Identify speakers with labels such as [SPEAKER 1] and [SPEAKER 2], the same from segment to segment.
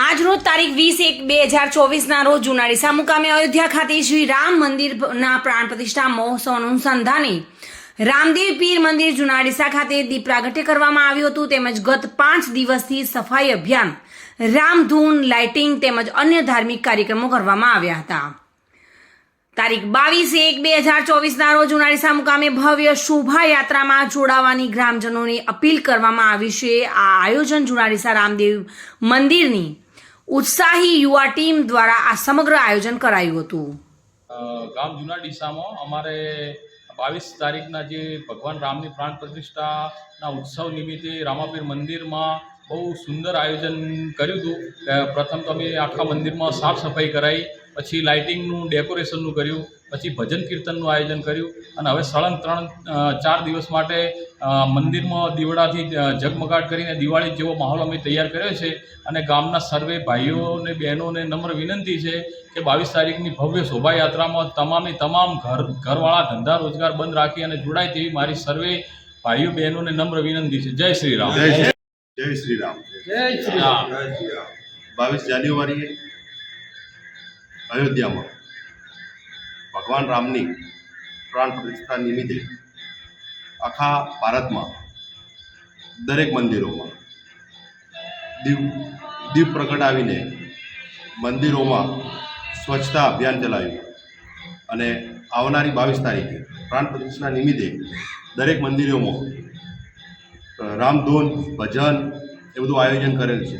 [SPEAKER 1] આજરોજ તારીખ વીસ એક બે હજાર ચોવીસના રોજ જુનાડીસા મુકામે અયોધ્યા ખાતે શ્રી રામ મંદિરના પ્રાણ પ્રતિષ્ઠા મહોત્સવ અનુસંધાને રામદેવ પીર મંદિર જુનાડીસા ખાતે દીપ પ્રાગટ્ય કરવામાં આવ્યું હતું તેમજ ગત પાંચ દિવસથી સફાઈ અભિયાન, રામધૂન લાઇટિંગ તેમજ અન્ય ધાર્મિક કાર્યક્રમો કરવામાં આવ્યા હતા. તારીખ બાવીસ એક બે હજાર ચોવીસના રોજ ઉનાળીસા મુકામે ભવ્ય શોભાયાત્રામાં જોડાવાની ગ્રામજનોને અપીલ કરવામાં આવી છે. આ આયોજન જુનાડીસા રામદેવ મંદિરની ઉત્સાહી યુવા ટીમ દ્વારા આ સમગ્ર આયોજન કરાયું હતું.
[SPEAKER 2] ગામ જૂના ડીસામાં અમારે બાવીસ તારીખના જે ભગવાન રામની પ્રાણ પ્રતિષ્ઠાના ઉત્સવ નિમિત્તે રામાપીર મંદિરમાં બહુ સુંદર આયોજન કર્યું હતું. પ્રથમ તો અમે આખા મંદિરમાં સાફ સફાઈ કરાવી પછી લાઇટિંગનું ડેકોરેશનનું કર્યું પછી ભજન કીર્તનનું આયોજન કર્યું અને હવે સળંગ ત્રણ ચાર દિવસ માટે મંદિરમાં દીવડાથી ઝગમગાટ જગમગાટ કરીને દિવાળી જેવો માહોલ અમે તૈયાર કર્યો છે. અને ગામના સર્વે ભાઈઓને બહેનોને નમ્ર વિનંતી છે કે બાવીસ તારીખની ભવ્ય શોભાયાત્રામાં તમામે તમામ ઘર ઘરવાળા ધંધા રોજગાર બંધ રાખી અને જોડાય તેવી મારી સર્વે ભાઈઓ બહેનોને નમ્ર વિનંતી છે. જય શ્રી રામ.
[SPEAKER 3] જય શ્રી જય શ્રી રામ.
[SPEAKER 2] જય શ્રી રામ.
[SPEAKER 3] બાવીસ જાન્યુઆરીએ અયોધ્યામાં ભગવાન રામની પ્રાણ પ્રતિષ્ઠા નિમિત્તે આખા ભારતમાં દરેક મંદિરોમાં દીપ દીપ પ્રગટાવીને મંદિરોમાં સ્વચ્છતા અભિયાન ચલાવ્યું અને આવનારી બાવીસ તારીખે પ્રાણ પ્રતિષ્ઠા નિમિત્તે દરેક મંદિરોમાં રામધૂન ભજન એ બધું આયોજન કરેલ છે.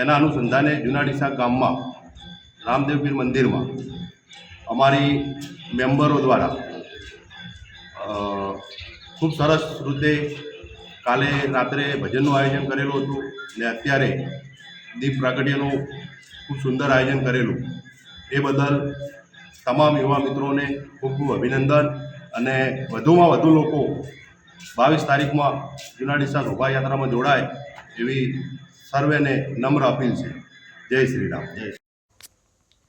[SPEAKER 3] એના અનુસંધાને જુનાડીસા ગામમાં રામદેવપીર મંદિરમાં અમારી મેમ્બરો દ્વારા ખૂબ સરસ રીતે કાલે રાત્રે ભજનનું આયોજન કરેલું હતું ને અત્યારે દીપ પ્રાગટ્યનું ખૂબ સુંદર આયોજન કરેલું. એ બદલ તમામ યુવા મિત્રોને ખૂબ ખૂબ અભિનંદન અને વધુમાં વધુ લોકો બાવીસ તારીખમાં જુનાડીસા શોભાયાત્રામાં જોડાય એવી સર્વેને નમ્ર અપીલ છે. જય શ્રી રામ. જય